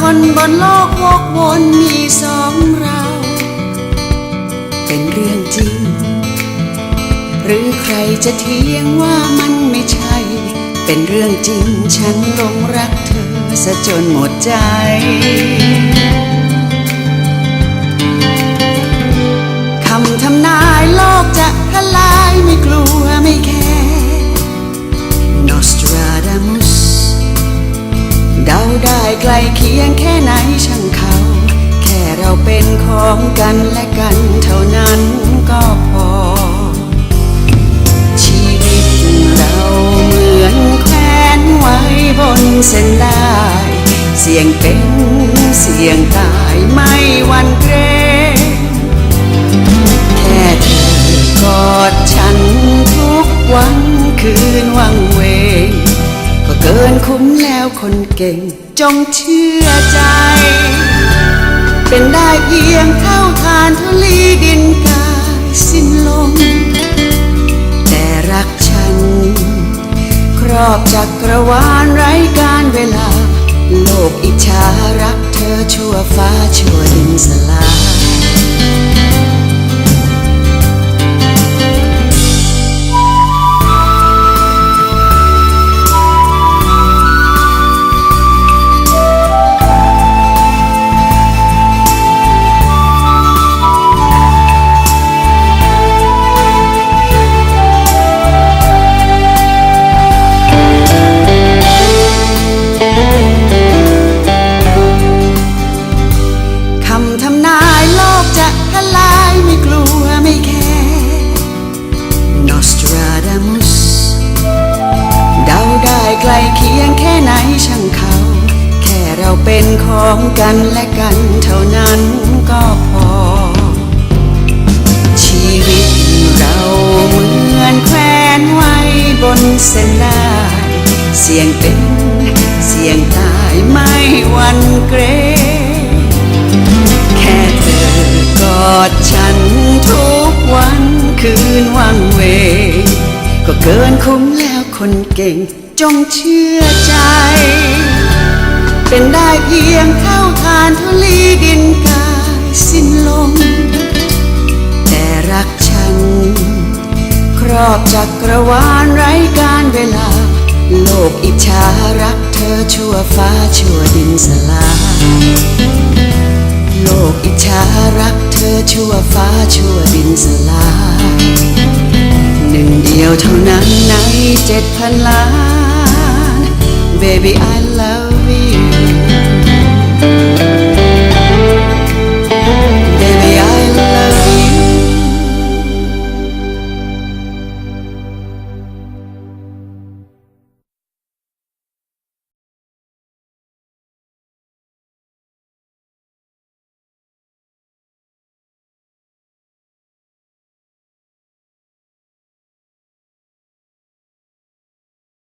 คนบนโลกวกวนมีสองเรา เป็นเรื่องจริง หรือใครจะเทียงว่ามันไม่ใช่ เป็นเรื่องจริงฉันลงรักเธอซะจนหมดใจ ไกลเคียงแค่ไหนช่างเขา แค่เราเป็นของกันและกันเท่านั้นก็พอ ชีวิตเราเหมือนแขวนไว้บนเส้นได้เสียงเป็นเสียงตายไม่วันเกรงแค่เธอกอดฉันทุกวันคืนวังเวง เกินคุ้มแล้วคนเก่ง จงเชื่อใจ เป็นได้เพียงเท่าทานทุลีดินกายสิ้นลม แต่รักฉัน ครอบจักรวาลไร้การเวลา โลกอิจฉา เป็นของกันและกันเท่านั้นก็พอ ชีวิตเราเหมือนแขวนไว้บนเส้นได้เสี่ยงเป็นเสี่ยงตายไม่วันเกรงแค่เธอกอดฉันทุกวันคืนวังเวก็เกินคุ้มแล้วคนเก่งจงเชื่อใจ รอบจักรวาลไร้การเวลา โลกอิจฉารักเธอชั่วฟ้าชั่วดินสลายโลกอิจฉารักเธอชั่วฟ้าชั่วดินสลายหนึ่งเดียวเท่านั้นในเจ็ดพันล้าน Baby I love you